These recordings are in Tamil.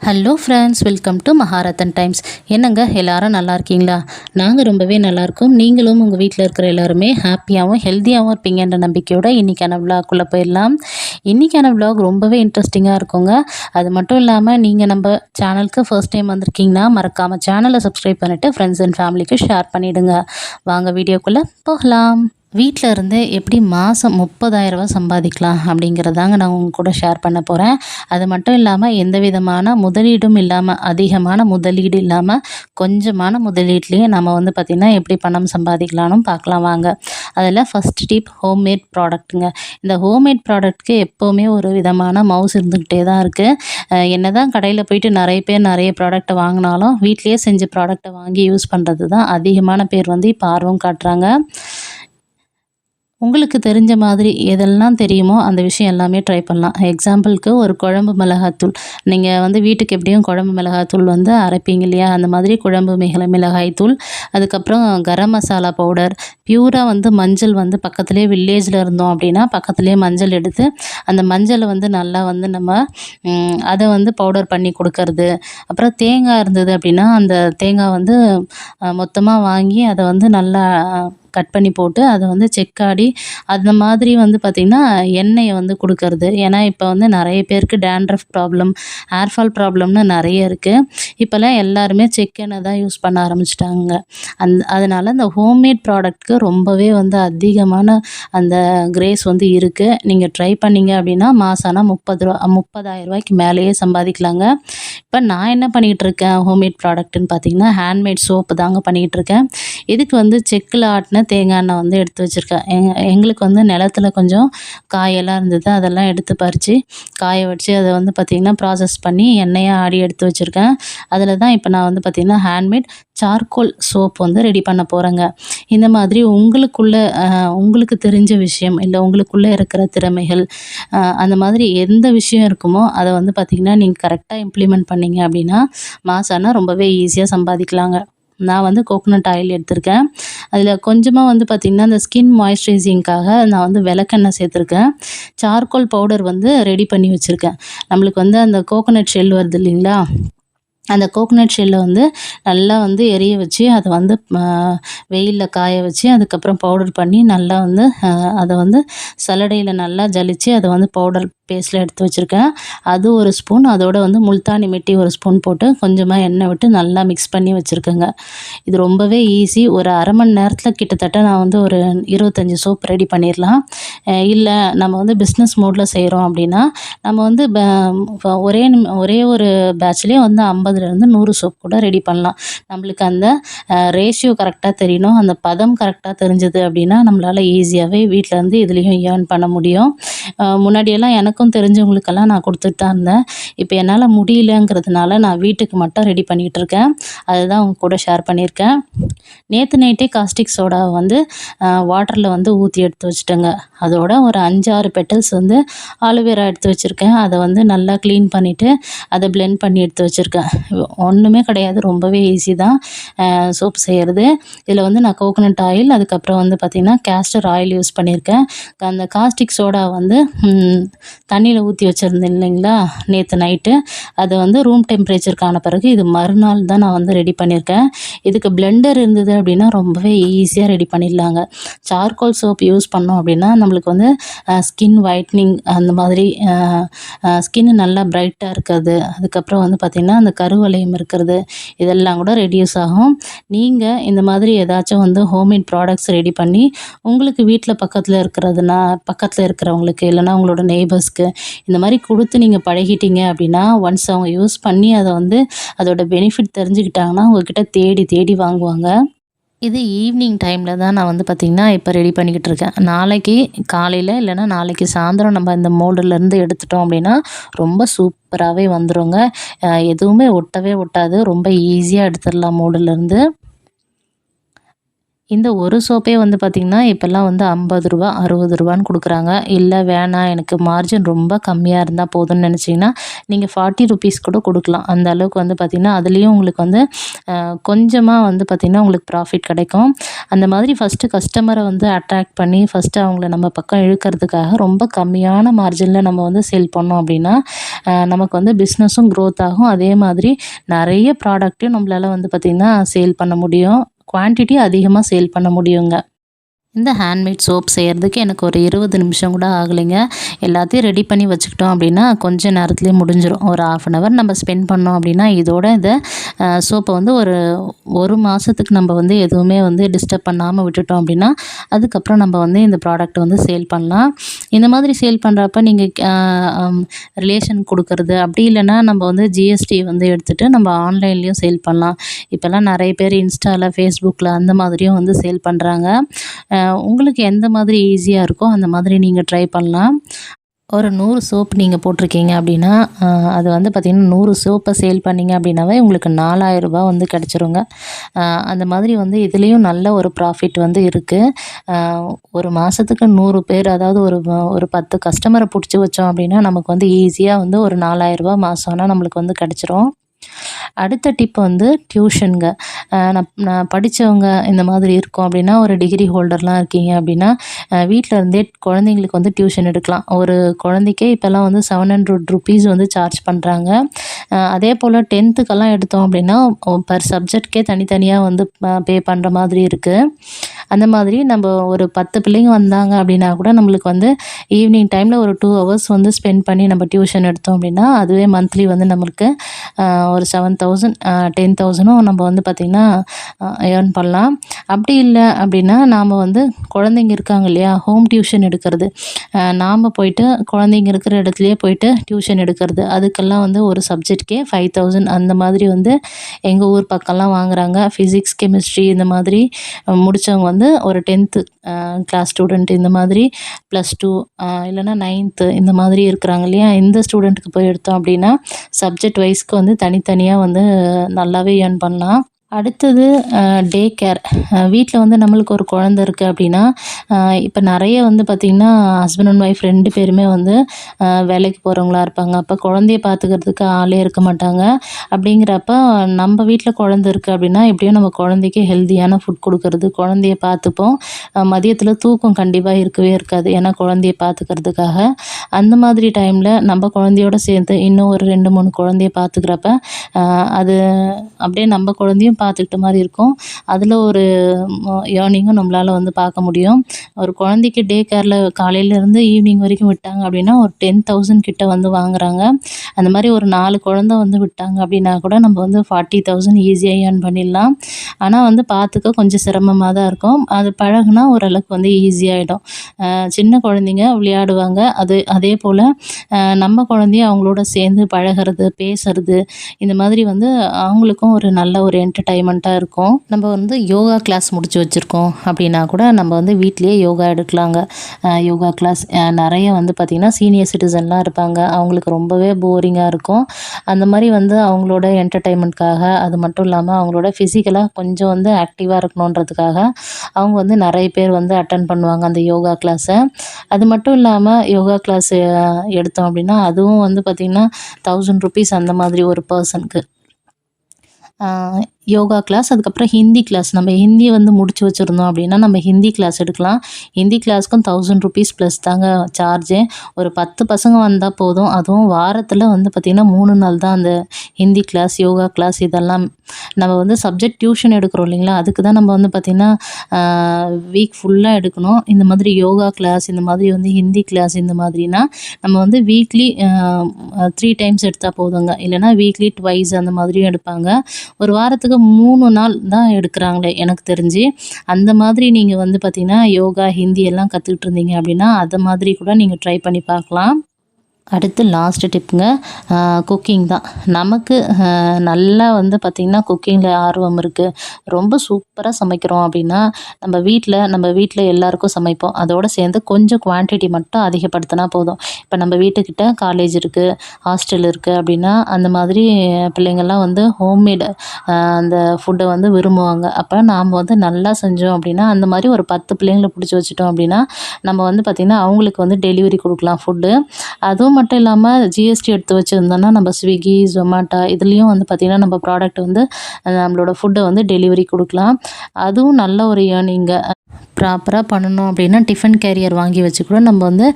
Hello friends welcome to Maharathan times என்னங்க எல்லாரும் நல்லா இருக்கீங்களா? நாங்கள் ரொம்பவே நல்லாயிருக்கோம் நீங்களும் உங்கள் வீட்டில் இருக்கிற எல்லாருமே ஹாப்பியாகவும் ஹெல்த்தியாகவும் இருப்பீங்கன்ற நம்பிக்கையோட இன்றைக்கான விலாக்குள்ளே போயிடலாம். இன்றைக்கான விலாக் ரொம்பவே இன்ட்ரெஸ்டிங்காக இருக்குங்க. அது மட்டும் இல்லாமல் நீங்கள் நம்ம சேனலுக்கு ஃபர்ஸ்ட் டைம் வந்திருக்கீங்கன்னா மறக்காமல் சேனலை சப்ஸ்கிரைப் பண்ணிவிட்டு ஃப்ரெண்ட்ஸ் அண்ட் ஃபேமிலிக்கு ஷேர் பண்ணிவிடுங்க வாங்க வீடியோக்குள்ளே போகலாம். வீட்டில் இருந்து எப்படி மாதம் முப்பதாயிரரூபா சம்பாதிக்கலாம் அப்படிங்கிறதாங்க நான் உங்க கூட ஷேர் பண்ண போகிறேன் அது மட்டும் இல்லாமல் எந்த விதமான முதலீடும் இல்லாமல் அதிகமான முதலீடு இல்லாமல் கொஞ்சமான முதலீட்லேயே நம்ம வந்து பார்த்திங்கன்னா எப்படி பணம் சம்பாதிக்கலாம்னு பார்க்கலாம் வாங்க. அதில் ஃபஸ்ட் டிப் ஹோம்மேட் ப்ராடக்ட்டுங்க இந்த ஹோம்மேட் ப்ராடக்ட்க்கு எப்போவுமே ஒரு விதமான மவுஸ் இருந்துக்கிட்டே தான் இருக்குது என்ன தான் கடையில் போயிட்டு நிறைய பேர் நிறைய ப்ராடக்ட்டை வாங்கினாலும் வீட்லேயே செஞ்ச ப்ராடக்ட்டை வாங்கி யூஸ் பண்ணுறது தான் அதிகமான பேர் வந்து இப்போ ஆர்வம் காட்டுறாங்க. உங்களுக்கு தெரிஞ்ச மாதிரி எதெல்லாம் தெரியுமோ அந்த விஷயம் எல்லாமே ட்ரை பண்ணலாம். எக்ஸாம்பிளுக்கு ஒரு குழம்பு மிளகாத்தூள் நீங்கள் வந்து வீட்டுக்கு எப்படியும் குழம்பு மிளகாத்தூள் வந்து அரைப்பீங்க இல்லையா? அந்த மாதிரி குழம்பு மிளகாய் மிளகாய்த்தூள். அதுக்கப்புறம் கரம் மசாலா பவுடர் பியூராக வந்து மஞ்சள் வந்து பக்கத்துலேயே வில்லேஜில் இருந்தோம் அப்படின்னா பக்கத்துலேயே மஞ்சள் எடுத்து அந்த மஞ்சளை வந்து நல்லா வந்து நம்ம அதை வந்து பவுடர் பண்ணி கொடுக்கறது. அப்புறம் தேங்காய் இருந்தது அப்படின்னா அந்த தேங்காய் வந்து மொத்தமாக வாங்கி அதை வந்து நல்லா கட் பண்ணி போட்டு அதை வந்து செக்காடி அந்த மாதிரி வந்து பார்த்திங்கன்னா எண்ணெயை வந்து கொடுக்கறது. ஏன்னா இப்போ வந்து நிறைய பேருக்கு டேண்ட்ரஃப் ப்ராப்ளம் ஹேர் ஃபால் ப்ராப்ளம்னு நிறைய இருக்குது இப்போல்லாம் எல்லாருமே செக் எண்ணெய் தான் யூஸ் பண்ண ஆரம்பிச்சிட்டாங்க. அந் அதனால் இந்த ஹோம்மேட் ப்ராடக்ட்க்கு ரொம்பவே வந்து அதிகமான அந்த கிரேஸ் வந்து இருக்குது நீங்கள் ட்ரை பண்ணிங்க அப்படின்னா மாதம் ஆனால் முப்பது ரூபா முப்பதாயிரம் ரூபாய்க்கு மேலேயே சம்பாதிக்கலாங்க. இப்போ நான் என்ன பண்ணிகிட்டு இருக்கேன் ஹோம்மேட் ப்ராடக்ட்டுன்னு பார்த்தீங்கன்னா ஹேண்ட்மேட் சோப்பு தாங்க பண்ணிகிட்ருக்கேன் இருக்கேன். இதுக்கு வந்து செக்கில் ஆட்டின தேங்காய் எண்ணெய் வந்து எடுத்து வச்சுருக்கேன் எங் எங்களுக்கு வந்து நிலத்துல கொஞ்சம் காயெல்லாம் இருந்தது அதெல்லாம் எடுத்து பறித்து காய வச்சு அதை வந்து பார்த்திங்கன்னா ப்ராசஸ் பண்ணி எண்ணெயாக ஆடி எடுத்து வச்சுருக்கேன். அதில் தான் இப்போ நான் வந்து பார்த்திங்கன்னா ஹேண்ட்மேட் சார்கோல் சோப் வந்து ரெடி பண்ண போகிறேங்க இந்த மாதிரி உங்களுக்குள்ள உங்களுக்கு தெரிஞ்ச விஷயம் இல்லை உங்களுக்குள்ளே இருக்கிற திறமைகள் அந்த மாதிரி எந்த விஷயம் இருக்குமோ அதை வந்து பார்த்திங்கன்னா நீங்கள் கரெக்டாக இம்ப்ளிமெண்ட் பண்ணிங்க அப்படின்னா மாசானா ரொம்பவே ஈஸியாக சம்பாதிக்கலாங்க. நான் வந்து கோகோனட் ஆயில் எடுத்திருக்கேன். அதில் கொஞ்சமாக வந்து பார்த்திங்கன்னா அந்த ஸ்கின் மாய்ஸ்சரைசிங்க்காக நான் வந்து விளக்கெண்ணெய் சேர்த்துருக்கேன். சார்கோல் பவுடர் வந்து ரெடி பண்ணி வச்சுருக்கேன். நம்மளுக்கு வந்து அந்த கோகோனட் ஷெல் வருது இல்லைங்களா? அந்த கோகோனட் ஷெல்லை வந்து நல்லா வந்து எரிய வச்சு அதை வந்து வெயிலில் காய வச்சு அதுக்கப்புறம் பவுடர் பண்ணி நல்லா வந்து அதை வந்து சலடையில் நல்லா ஜலித்து அதை வந்து பவுடர் பேஸ்ட்டில் எடுத்து வச்சுருக்கேன். அது ஒரு ஸ்பூன் அதோட வந்து முல்தானி மெட்டி ஒரு ஸ்பூன் போட்டு கொஞ்சமாக எண்ணெய் விட்டு நல்லா மிக்ஸ் பண்ணி வச்சுருக்கேங்க. இது ரொம்பவே ஈஸி ஒரு அரை மணி நேரத்தில் கிட்டத்தட்ட நான் வந்து ஒரு இருபத்தஞ்சி சோப் ரெடி பண்ணிடலாம் இல்லை நம்ம வந்து பிஸ்னஸ் மோடில் செய்கிறோம் அப்படின்னா நம்ம வந்து ஒரே ஒரே ஒரு பேட்ச்லேயே வந்து ஐம்பதுலேருந்து நூறு சோப் கூட ரெடி பண்ணலாம். நம்மளுக்கு அந்த ரேஷியோ கரெக்டாக தெரியணும். அந்த பதம் கரெக்டாக தெரிஞ்சது அப்படின்னா நம்மளால் ஈஸியாகவே வீட்டில் இருந்து இதுலேயும் ஏர்ன் பண்ண முடியும். முன்னாடியெல்லாம் எனக்கு எனக்கும் தெரிஞ்சவங்களுக்கெல்லாம் நான் கொடுத்துட்டு தான் இருந்தேன். இப்போ என்னால் முடியலங்கிறதுனால நான் வீட்டுக்கு மட்டும் ரெடி பண்ணிகிட்டு இருக்கேன். அதுதான் உங்க கூட ஷேர் பண்ணியிருக்கேன். நேற்று நைட்டே காஸ்டிக் சோடாவை வந்து வாட்டரில் வந்து ஊற்றி எடுத்து வச்சுட்டேங்க. அதோட ஒரு அஞ்சாறு பெட்டல்ஸ் வந்து ஆலோவேரா எடுத்து வச்சுருக்கேன். அதை வந்து நல்லா க்ளீன் பண்ணிவிட்டு அதை பிளெண்ட் பண்ணி எடுத்து வச்சுருக்கேன். ஒன்றுமே கிடையாது ரொம்பவே ஈஸி தான். சோப் செய்கிறது இதில் வந்து நான் கோகோனட் ஆயில் அதுக்கப்புறம் வந்து பார்த்திங்கன்னா கேஸ்டர் ஆயில் யூஸ் பண்ணியிருக்கேன். அந்த காஸ்டிக் சோடா வந்து தண்ணியில் ஊற்றி வச்சுருந்தேன் இல்லைங்களா? நேற்று நைட்டு. அதை வந்து ரூம் டெம்பரேச்சருக்கான பிறகு இது மறுநாள் தான் நான் வந்து ரெடி பண்ணியிருக்கேன். இதுக்கு பிளெண்டர் இருந்தது அப்படின்னா ரொம்பவே ஈஸியாக ரெடி பண்ணிடலாங்க. சார்கோல் சோப் யூஸ் பண்ணோம் அப்படின்னா நம்மளுக்கு வந்து ஸ்கின் ஒயிட்னிங் அந்த மாதிரி ஸ்கின் நல்லா பிரைட்டாக இருக்கிறது. அதுக்கப்புறம் வந்து பார்த்திங்கன்னா அந்த கருவளையம் இருக்கிறது. இதெல்லாம் கூட ரெடியூஸ் ஆகும். நீங்கள் இந்த மாதிரி ஏதாச்சும் வந்து ஹோம்மேட் ப்ராடக்ட்ஸ் ரெடி பண்ணி உங்களுக்கு வீட்டில் பக்கத்தில் இருக்கிறதுனா பக்கத்தில் இருக்கிறவங்களுக்கு இல்லைனா உங்களோட நெய்பர்ஸ் ஃப்ரெண்ட்ஸ்க்கு இந்த மாதிரி கொடுத்து நீங்கள் பழகிட்டீங்க அப்படின்னா ஒன்ஸ் அவங்க யூஸ் பண்ணி அதை வந்து அதோட பெனிஃபிட் தெரிஞ்சுக்கிட்டாங்கன்னா உங்ககிட்ட தேடி தேடி வாங்குவாங்க. இது ஈவினிங் டைமில் தான் நான் வந்து பார்த்திங்கன்னா இப்போ ரெடி பண்ணிக்கிட்டு இருக்கேன். நாளைக்கு காலையில் இல்லைனா நாளைக்கு சாயந்தரம் நம்ம இந்த மோல்டுலேருந்து எடுத்துட்டோம் அப்படின்னா ரொம்ப சூப்பராகவே வந்துடுங்க எதுவுமே ஒட்டவே ஒட்டாது. ரொம்ப ஈஸியாக எடுத்துடலாம் மோல்டுலேருந்து இந்த ஒரு சோப்பே வந்து பார்த்திங்கன்னா இப்போல்லாம் வந்து ஐம்பது ரூபா அறுபது ரூபான்னு கொடுக்குறாங்க. இல்லை வேணாம் எனக்கு மார்ஜின் ரொம்ப கம்மியாக இருந்தால் போதும்னு நினச்சிங்கன்னா நீங்கள் ஃபார்ட்டி ருபீஸ் கூட கொடுக்கலாம். அந்த அளவுக்கு வந்து பார்த்திங்கன்னா அதுலேயும் உங்களுக்கு வந்து கொஞ்சமாக வந்து பார்த்திங்கன்னா உங்களுக்கு ப்ராஃபிட் கிடைக்கும். அந்த மாதிரி ஃபஸ்ட்டு கஸ்டமரை வந்து அட்ராக்ட் பண்ணி ஃபஸ்ட்டு அவங்கள நம்ம பக்கம் இழுக்கிறதுக்காக ரொம்ப கம்மியான மார்ஜினில் நம்ம வந்து சேல் பண்ணோம் அப்படின்னா நமக்கு வந்து பிஸ்னஸும் க்ரோத் ஆகும். அதே மாதிரி நிறைய ப்ராடக்ட்டையும் நம்மளால் வந்து பார்த்திங்கன்னா சேல் பண்ண முடியும். குவான்டிட்டி அதிகமாக சேல் பண்ண முடியுங்க. இந்த ஹேண்ட்மேட் சோப் செய்கிறதுக்கு எனக்கு ஒரு இருபது நிமிஷம் கூட ஆகலைங்க. எல்லாத்தையும் ரெடி பண்ணி வச்சுக்கிட்டோம் அப்படின்னா கொஞ்சம் நேரத்துலேயே முடிஞ்சிடும் ஒரு ஆஃப் அன் ஹவர் நம்ம ஸ்பெண்ட் பண்ணோம் அப்படின்னா இதோட இதை சோப்பை வந்து ஒரு ஒரு மாதத்துக்கு நம்ம வந்து எதுவுமே வந்து டிஸ்டர்ப் பண்ணாமல் விட்டுட்டோம் அப்படின்னா அதுக்கப்புறம் நம்ம வந்து இந்த ப்ராடக்ட் வந்து சேல் பண்ணலாம். இந்த மாதிரி சேல் பண்ணுறப்ப நீங்கள் ரிலேஷன் கொடுக்குறது அப்படி இல்லைன்னா நம்ம வந்து ஜிஎஸ்டி வந்து எடுத்துகிட்டு நம்ம ஆன்லைன்லேயும் சேல் பண்ணலாம். இப்போல்லாம் நிறைய பேர் இன்ஸ்டாவில் ஃபேஸ்புக்கில் அந்த மாதிரியும் வந்து சேல் பண்ணுறாங்க உங்களுக்கு எந்த மாதிரி ஈஸியாக இருக்கோ அந்த மாதிரி நீங்கள் ட்ரை பண்ணலாம். ஒரு நூறு சோப் நீங்கள் போட்டிருக்கீங்க அப்படின்னா அது வந்து பார்த்திங்கன்னா நூறு சோப்பை சேல் பண்ணிங்க அப்படின்னாவே உங்களுக்கு நாலாயிரரூபா வந்து கிடச்சிருங்க. அந்த மாதிரி வந்து இதுலேயும் நல்ல ஒரு ப்ராஃபிட் வந்து இருக்குது ஒரு மாதத்துக்கு நூறு பேர் அதாவது ஒரு ஒரு பத்து கஸ்டமரை பிடிச்சி வச்சோம் அப்படின்னா நமக்கு வந்து ஈஸியாக வந்து ஒரு நாலாயிரரூபா மாதம்னா நம்மளுக்கு வந்து கிடச்சிரும். அடுத்த டிப் வந்து டியூஷனுங்க நான் நான் படித்தவங்க இந்த மாதிரி இருக்கோம் அப்படின்னா ஒரு டிகிரி ஹோல்டர்லாம் இருக்கீங்க அப்படின்னா வீட்டில் இருந்தே குழந்தைங்களுக்கு வந்து டியூஷன் எடுக்கலாம். ஒரு குழந்தைக்கே இப்போல்லாம் வந்து செவன் ஹண்ட்ரட் ருபீஸ் வந்து சார்ஜ் பண்ணுறாங்க அதே போல் டென்த்துக்கெல்லாம் எடுத்தோம் அப்படின்னா பர் சப்ஜெக்ட்கே தனித்தனியாக வந்து பே பண்ணுற மாதிரி இருக்குது அந்த மாதிரி நம்ம ஒரு பத்து பிள்ளைங்க வந்தாங்க அப்படின்னா கூட நம்மளுக்கு வந்து ஈவினிங் டைமில் ஒரு டூ ஹவர்ஸ் வந்து ஸ்பெண்ட் பண்ணி நம்ம டியூஷன் எடுத்தோம் அப்படின்னா அதுவே மந்த்லி வந்து நம்மளுக்கு ஒரு செவன் தௌசண்ட் டென் தௌசண்டும் நம்ம வந்து பார்த்திங்கன்னா ஏர்ன் பண்ணலாம். அப்படி இல்லை அப்படின்னா நாம் வந்து குழந்தைங்க இருக்காங்க இல்லையா ஹோம் டியூஷன் எடுக்கிறது. நாம் போயிட்டு குழந்தைங்க இருக்கிற இடத்துலையே போயிட்டு டியூஷன் எடுக்கிறது. அதுக்கெல்லாம் வந்து ஒரு சப்ஜெக்ட்கே ஃபைவ் தௌசண்ட் அந்த மாதிரி வந்து எங்கள் ஊர் பக்கம்லாம் வாங்குகிறாங்க ஃபிசிக்ஸ் கெமிஸ்ட்ரி இந்த மாதிரி முடித்தவங்க வந்து ஒரு டென்த்து கிளாஸ் ஸ்டூடெண்ட் இந்த மாதிரி ப்ளஸ் டூ இல்லைனா நைன்த்து இந்த மாதிரி இருக்கிறாங்க இல்லையா? இந்த ஸ்டூடெண்ட்டுக்கு போய் எடுத்தோம் அப்படின்னா சப்ஜெக்ட் வைஸ்க்கு வந்து தனித்தனியாக வந்து நல்லாவே ஏர்ன் பண்ணலாம். அடுத்தது டே கேர் வீட்டில் வந்து நம்மளுக்கு ஒரு குழந்த இருக்குது அப்படின்னா இப்போ நிறைய வந்து பார்த்திங்கன்னா ஹஸ்பண்ட் அண்ட் ஒய்ஃப் ரெண்டு பேருமே வந்து வேலைக்கு போகிறவங்களா இருப்பாங்க. அப்போ குழந்தைய பார்த்துக்கிறதுக்கு ஆளே இருக்க மாட்டாங்க. அப்படிங்கிறப்ப நம்ம வீட்டில் குழந்த இருக்குது அப்படின்னா எப்படியும் நம்ம குழந்தைக்கு ஹெல்த்தியான ஃபுட் கொடுக்கறது குழந்தைய பார்த்துப்போம் மதியத்தில் தூக்கம் கண்டிப்பாக இருக்கவே இருக்காது. ஏன்னா குழந்தைய பார்த்துக்கிறதுக்காக அந்த மாதிரி டைமில் நம்ம குழந்தையோட சேர்த்து இன்னும் ஒரு ரெண்டு மூணு குழந்தைய பார்த்துக்கிறப்ப அது அப்படியே நம்ம குழந்தையும் பார்த்துக்கிட்ட மாதிரி இருக்கும். அதில் ஒரு ஏர்னிங்கும் நம்மளால் வந்து பார்க்க முடியும். ஒரு குழந்தைக்கு டே கேரில் காலையிலேருந்து ஈவினிங் வரைக்கும் விட்டாங்க அப்படின்னா ஒரு டென் தௌசண்ட் கிட்ட வந்து வாங்குறாங்க. அந்த மாதிரி ஒரு நாலு குழந்த வந்து விட்டாங்க அப்படின்னா கூட நம்ம வந்து ஃபார்ட்டி தௌசண்ட் ஈஸியாக ஏர்ன் பண்ணிடலாம். ஆனால் வந்து பார்த்துக்க கொஞ்சம் சிரமமாக தான் இருக்கும். அது பழகுனா ஓரளவுக்கு வந்து ஈஸியாகிடும் சின்ன குழந்தைங்க விளையாடுவாங்க. அது அதே போல் நம்ம குழந்தைய அவங்களோட சேர்ந்து பழகிறது பேசுறது இந்த மாதிரி வந்து அவங்களுக்கும் ஒரு நல்ல ஒரு என்டர்டைன் என்டர்டைன்மெண்ட்டாக இருக்கும். நம்ம வந்து யோகா கிளாஸ் முடிச்சு வச்சுருக்கோம் அப்படின்னா கூட நம்ம வந்து வீட்லேயே யோகா எடுக்கலாங்க. யோகா கிளாஸ் நிறைய வந்து பார்த்திங்கன்னா சீனியர் சிட்டிசன்லாம் இருப்பாங்க. அவங்களுக்கு ரொம்பவே போரிங்காக இருக்கும். அந்த மாதிரி வந்து அவங்களோட என்டர்டைன்மெண்ட்காக அது மட்டும் இல்லாமல் அவங்களோட ஃபிசிக்கலாக கொஞ்சம் வந்து ஆக்டிவாக இருக்கணுன்றதுக்காக அவங்க வந்து நிறைய பேர் வந்து அட்டன் பண்ணுவாங்க அந்த யோகா கிளாஸை அது மட்டும் இல்லாமல் யோகா கிளாஸ் எடுத்தோம் அப்படின்னா அதுவும் வந்து பார்த்திங்கன்னா தௌசண்ட் ருபீஸ் அந்த மாதிரி ஒரு பர்சனுக்கு யோகா கிளாஸ் அதுக்கப்புறம் ஹிந்தி கிளாஸ் நம்ம ஹிந்தியை வந்து முடிச்சு வச்சுருந்தோம் அப்படின்னா நம்ம ஹிந்தி கிளாஸ் எடுக்கலாம். ஹிந்தி கிளாஸ்க்கும் தௌசண்ட் ருபீஸ் ப்ளஸ் தாங்க சார்ஜு ஒரு பத்து பசங்க வந்தால் போதும். அதுவும் வாரத்தில் வந்து பார்த்திங்கன்னா மூணு நாள் தான் அந்த ஹிந்தி கிளாஸ் யோகா கிளாஸ் இதெல்லாம். நம்ம வந்து சப்ஜெக்ட் டியூஷன் எடுக்கிறோம் இல்லைங்களா? அதுக்கு தான் நம்ம வந்து பார்த்திங்கன்னா வீக் ஃபுல்லாக எடுக்கணும். இந்த மாதிரி யோகா கிளாஸ் இந்த மாதிரி வந்து ஹிந்தி கிளாஸ் இந்த மாதிரினா நம்ம வந்து வீக்லி த்ரீ டைம்ஸ் எடுத்தால் போதுங்க. இல்லைனா வீக்லி ட்வைஸ் அந்த மாதிரியும் எடுப்பாங்க. ஒரு வாரத்துக்கு மூணு நாள் தான் எடுக்கிறாங்களே எனக்கு தெரிஞ்சு. அந்த மாதிரி நீங்கள் வந்து பார்த்திங்கன்னா யோகா ஹிந்தி எல்லாம் கற்றுக்கிட்டு இருந்தீங்க அப்படின்னா அதை மாதிரி கூட நீங்கள் ட்ரை பண்ணி பார்க்கலாம். அடுத்து லாஸ்ட்டு டிப்புங்க குக்கிங் தான். நமக்கு நல்லா வந்து பார்த்திங்கன்னா குக்கிங்கில் ஆர்வம் இருக்குது ரொம்ப சூப்பராக சமைக்கிறோம் அப்படின்னா நம்ம வீட்டில் நம்ம வீட்டில் எல்லாருக்கும் சமைப்போம். அதோடு சேர்ந்து கொஞ்சம் குவான்டிட்டி மட்டும் அதிகப்படுத்தினா போதும். இப்போ நம்ம வீட்டுக்கிட்ட காலேஜ் இருக்குது ஹாஸ்டல் இருக்குது அப்படின்னா அந்த மாதிரி பிள்ளைங்கள்லாம் வந்து ஹோம்மேடு அந்த ஃபுட்டை வந்து விரும்புவாங்க. அப்போ நாம் வந்து நல்லா செஞ்சோம் அப்படின்னா அந்த மாதிரி ஒரு பத்து பிள்ளைங்களை பிடிச்சி வச்சுட்டோம் அப்படின்னா நம்ம வந்து பார்த்திங்கன்னா அவங்களுக்கு வந்து டெலிவரி கொடுக்கலாம் ஃபுட்டு அதுவும் மட்டும் இல்லாமல் ஜிஎஸ்டி எடுத்து வச்சுருந்தோன்னா நம்ம ஸ்விக்கி ஜொமேட்டோ இதுலேயும் வந்து பார்த்திங்கன்னா நம்ம ப்ராடக்ட் வந்து நம்மளோட ஃபுட்டை வந்து டெலிவரி கொடுக்கலாம். அதுவும் நல்ல ஒரு ஏர்னிங்கு ப்ராப்பராக பண்ணணும் அப்படின்னா டிஃபன் கேரியர் வாங்கி வச்சு கூட நம்ம வந்து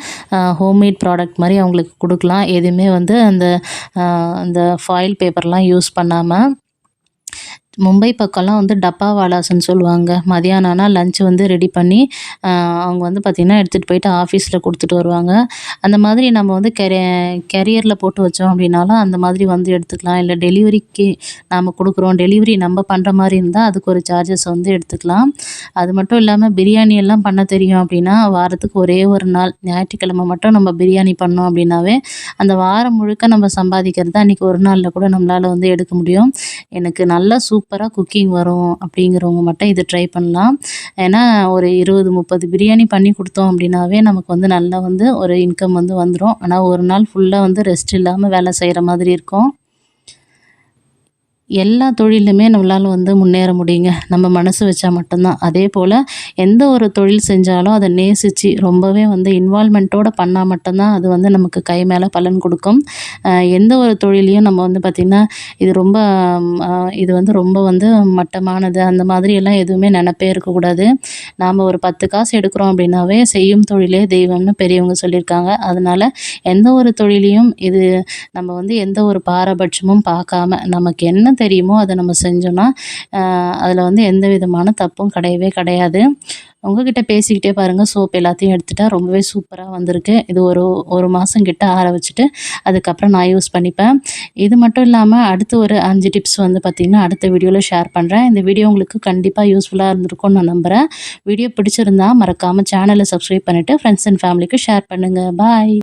ஹோம்மேட் ப்ராடக்ட் மாதிரி அவங்களுக்கு கொடுக்கலாம். எதுவுமே வந்து அந்த அந்த ஃபாயில் பேப்பர்லாம் யூஸ் பண்ணாமல் மும்பை பக்கம்லாம் வந்து டப்பாவாலாஸ்ன்னு சொல்லுவாங்க. மதியானம் ஆனால் லஞ்ச் வந்து ரெடி பண்ணி அவங்க வந்து பார்த்திங்கன்னா எடுத்துகிட்டு போயிட்டு ஆஃபீஸில் கொடுத்துட்டு வருவாங்க. அந்த மாதிரி நம்ம வந்து கெரி கெரியரில் போட்டு வச்சோம் அப்படின்னாலும் அந்த மாதிரி வந்து எடுத்துக்கலாம். இல்லை டெலிவரிக்கு நாம் கொடுக்குறோம். டெலிவரி நம்ம பண்ணுற மாதிரி இருந்தால் அதுக்கு ஒரு சார்ஜஸ் வந்து எடுத்துக்கலாம். அது மட்டும் இல்லாமல் பிரியாணி எல்லாம் பண்ண தெரியும் அப்படின்னா வாரத்துக்கு ஒரே ஒரு நாள் ஞாயிற்றுக்கிழமை மட்டும் நம்ம பிரியாணி பண்ணோம் அப்படின்னாவே அந்த வாரம் முழுக்க நம்ம சம்பாதிக்கிறது அன்றைக்கி ஒரு நாளில் கூட நம்மளால் வந்து எடுக்க முடியும். எனக்கு நல்லா சூப் சூப்பராக குக்கிங் வரும் அப்படிங்கிறவங்க மட்டும் இதை ட்ரை பண்ணலாம். ஏன்னா ஒரு இருபது முப்பது பிரியாணி பண்ணி கொடுத்தோம் அப்படின்னாவே நமக்கு வந்து நல்லா வந்து ஒரு இன்கம் வந்து வந்துடும் ஆனால் ஒரு நாள் ஃபுல்லாக வந்து ரெஸ்ட் இல்லாமல் வேலை செய்கிற மாதிரி இருக்கும். எல்லா தொழிலுமே நம்மளால் வந்து முன்னேற முடியுங்க. நம்ம மனசு வச்சா மட்டும்தான். அதே போல் எந்த ஒரு தொழில் செஞ்சாலும் அதை நேசித்து ரொம்பவே வந்து இன்வால்மெண்ட்டோடு பண்ணால் மட்டும்தான் அது வந்து நமக்கு கை மேலே பலன் கொடுக்கும். எந்த ஒரு தொழிலையும் நம்ம வந்து பார்த்திங்கன்னா இது ரொம்ப இது வந்து ரொம்ப வந்து மட்டமானது. அந்த மாதிரி எல்லாம் எதுவுமே நினப்பே இருக்கக்கூடாது நாம் ஒரு பத்து காசு எடுக்கிறோம் அப்படின்னாவே செய்யும் தொழிலே தெய்வம்னு பெரியவங்க சொல்லியிருக்காங்க. அதனால் எந்த ஒரு தொழிலையும் இது நம்ம வந்து எந்த ஒரு பாரபட்சமும் பார்க்காம நமக்கு என்ன தெரியுமோ அதை நம்ம செஞ்சோன்னா அதில் வந்து எந்த விதமான தப்பும் கிடையவே கிடையாது. உங்ககிட்ட பேசிக்கிட்டே பாருங்கள் சோப் எல்லாத்தையும் எடுத்துட்டா ரொம்பவே சூப்பராக வந்திருக்கு. இது ஒரு ஒரு மாதம் கிட்ட ஆற வச்சுட்டு அதுக்கப்புறம் நான் யூஸ் பண்ணிப்பேன். இது மட்டும் இல்லாமல் அடுத்து ஒரு அஞ்சு டிப்ஸ் வந்து பார்த்திங்கன்னா அடுத்த வீடியோவில் ஷேர் பண்ணுறேன் இந்த வீடியோ உங்களுக்கு கண்டிப்பாக யூஸ்ஃபுல்லாக இருந்திருக்கும்னு நான் நம்புகிறேன் வீடியோ பிடிச்சிருந்தா மறக்காமல் சேனலை சப்ஸ்கிரைப் பண்ணிவிட்டு ஃப்ரெண்ட்ஸ் அண்ட் ஃபேமிலிக்கு ஷேர் பண்ணுங்கள் பாய்.